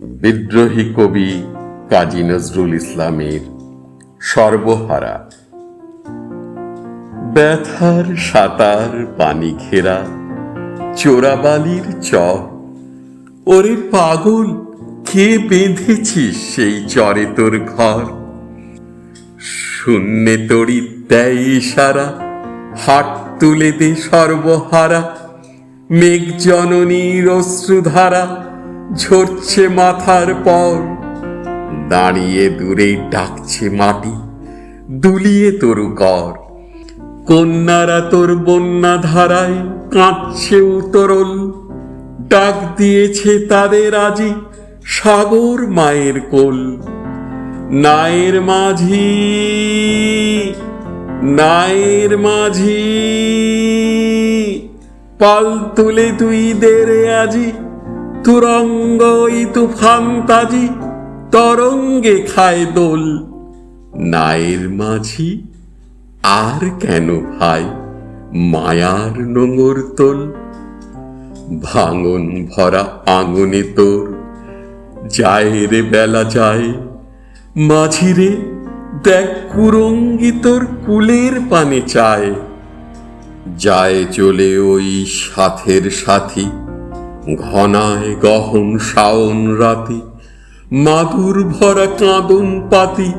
বিদ্রোহী কবি কাজী নজরুল ইসলামের সর্বহারা। ব্যথার সাতার, পানি ঘেরা, চোরাবালির চর, ওরে পাগল, কে বেঁধেছিস সেই চরে তোর ঘর? শূন্যে তড়ি দেয় ইশারা হাট তুলে দে সর্বহারা, মেঘ জননীর অশ্রুধারা ঝরছে মাথার পর। দাঁড়িয়ে দূরে ডাকছে মাটি, দুলিয়ে তরু কর কন্যারা তোর বন্যা ধারায় কাঁদছে উতরল। ডাক দিয়েছে তাদের আজি সাগর মায়ের কোল। নায়ের মাঝি নায়ের মাঝি, পাল তুলে তুই দেরে আজি তুরঙ্গ তুফান তাজি, তরঙ্গে খায় দোল। নায়ের মাঝি আর কেন ভাই মায়ার নোঙর তোল? ভাঙন ভরা আঙনে তোর, যায় রে বেলা যায়। মাঝিরে দেখ কুরঙ্গি তোর কুলের পানে চায়। যায় চলে ওই সাথের সাথী ঘনায় গহন শাওন রাতে, মাদুর ভরা কাঁদন পাতি,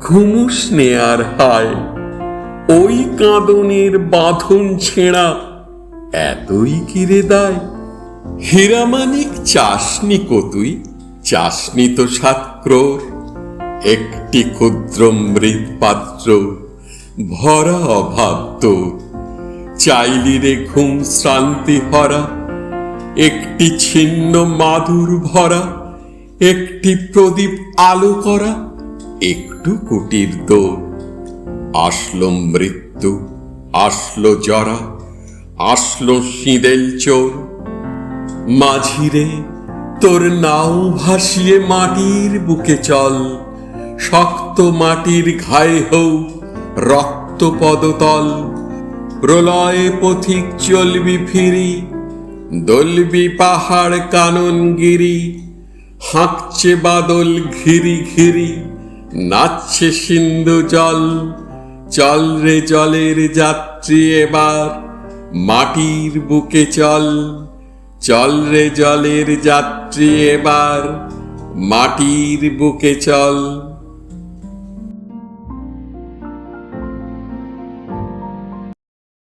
ঘুমুস নেয়ার হায়। ওই কাঁদনের বাঁধন ছেঁড়া এতই কিরে দায়। হীরামানিক চাসনি কতুই চাষনি তো সাত ক্রোর। একটি ক্ষুদ্র মৃৎ পাত্র ভরা অভাব তো চাইলি রে ঘুম শ্রান্তি হরা একটি ছিন্ন মাদুর ভরা, একটি প্রদীপ আলো করা, একটু কুটির দোর আসলো মৃত্যু, আসলো জরা, আসলো সিঁদেল চোর। মাঝিরে, তোর নাও ভাসিয়ে মাটির বুকে চল, শক্ত মাটির ঘায়ে হৌ রক্ত পদতল প্রলয়ে পথিক চলবি ফিরি দলবি পাহাড় কাননগিরি, হাঁকছে বাদল ঘিরি ঘিরি, নাচছে সিন্ধু জল। চল রে জলের যাত্রী এবার, মাটির বুকে চল। চল রে জলের যাত্রী এবার, মাটির বুকে চল।